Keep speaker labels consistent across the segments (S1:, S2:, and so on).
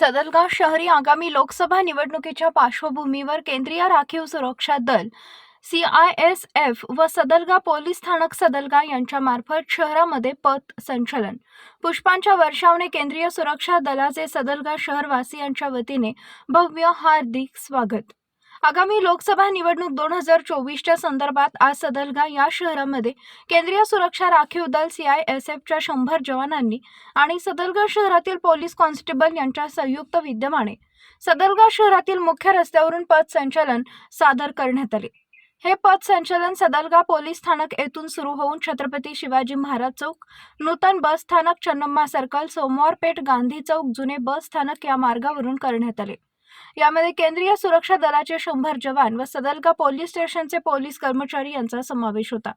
S1: सदलगाव शहरी आगामी लोकसभा निवडणुकीच्या पार्श्वभूमीवर केंद्रीय राखीव सुरक्षा दल सी आय एस एफ व सदलगा पोलीस स्थानक सदलगा यांच्या मार्फत शहरामध्ये पथ संचलन. पुष्पांच्या वर्षावने केंद्रीय सुरक्षा दलाचे सदलगा शहरवासियांच्या वतीने भव्य हार्दिक स्वागत. आगामी लोकसभा निवडणूक दोन हजार चोवीसच्या संदर्भात आज सदलगा या शहरामध्ये केंद्रीय सुरक्षा राखीव दल सीआयएसएफच्या शंभर जवानांनी आणि सदलगा शहरातील पोलीस कॉन्स्टेबल यांच्या संयुक्त विद्यमाने सदलगा शहरातील मुख्य रस्त्यावरून पथ संचलन सादर करण्यात आले. हे पथ संचलन सदलगा पोलीस स्थानक येथून सुरू होऊन छत्रपती शिवाजी महाराज चौक नूतन बस स्थानक चन्नम्मा सर्कल सोमवारपेठ गांधी चौक जुने बस स्थानक या मार्गावरून करण्यात आले. यामध्ये केंद्रीय सुरक्षा दलाचे शंभर जवान व सदलका पोलीस स्टेशनचे पोलीस कर्मचारी यांचा समावेश होता.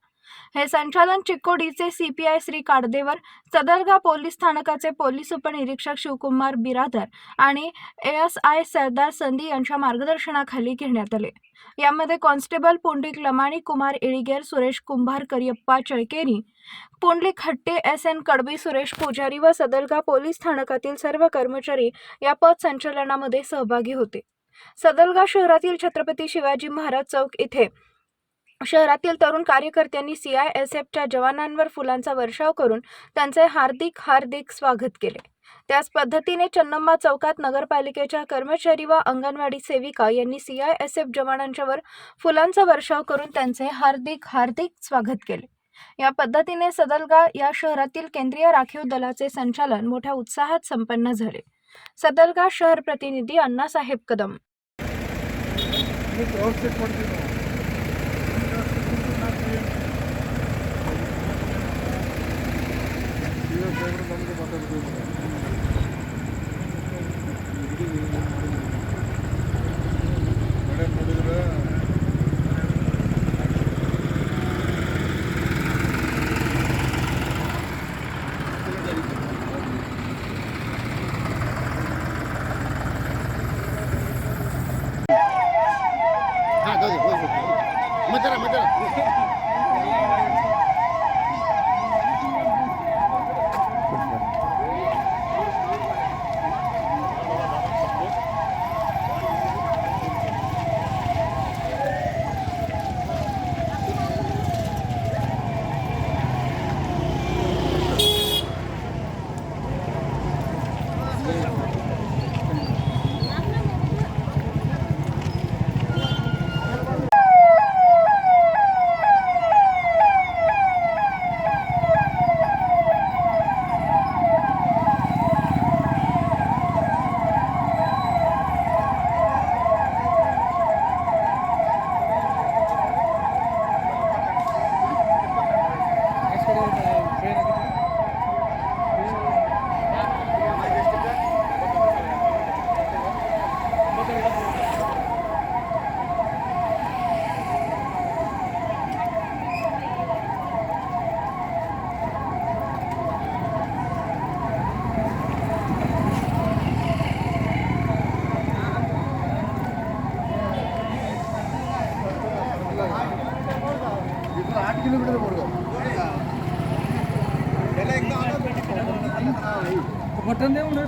S1: हे संचालन चिकोडीचे सीपीआय श्री काडदेवर सदलगा पोलीस स्थानकाचे पोलीस उपनिरीक्षक शिवकुमार बिरादर आणि एएसआय सरदार संधी यांच्या मार्गदर्शनाखाली घेण्यात आले. यामध्ये constable Pundlik Lamani Kumar Ilager Suresh Kumbhar Kariyappa Chalkeri Pundlik Hatte S N Kadabi Suresh Pujari व सदलगा पोलीस स्थानकातील सर्व कर्मचारी या पद संचालनामध्ये सहभागी होते. सदलगा शहरातील छत्रपती शिवाजी महाराज चौक इथे शहरातील तरुण कार्यकर्त्यांनी सी आय एस एफच्या जवानांवर फुलांचा वर्षाव करून त्यांचे हार्दिक हार्दिक स्वागत केले. त्याच पद्धतीने चन्नम्मा चौकात नगरपालिकेच्या कर्मचारी व अंगणवाडी सेविका यांनी सी आय एस एफ जवानांच्यावर फुलांचा वर्षाव करून त्यांचे हार्दिक हार्दिक स्वागत केले. या पद्धतीने सदलगा या शहरातील केंद्रीय राखीव दलाचे संचालन मोठ्या उत्साहात संपन्न झाले. सदलगा शहर प्रतिनिधी अण्णासाहेब कदम.
S2: కిలోమీటర్
S3: పడుతుంది కొట్టందే ఉండదు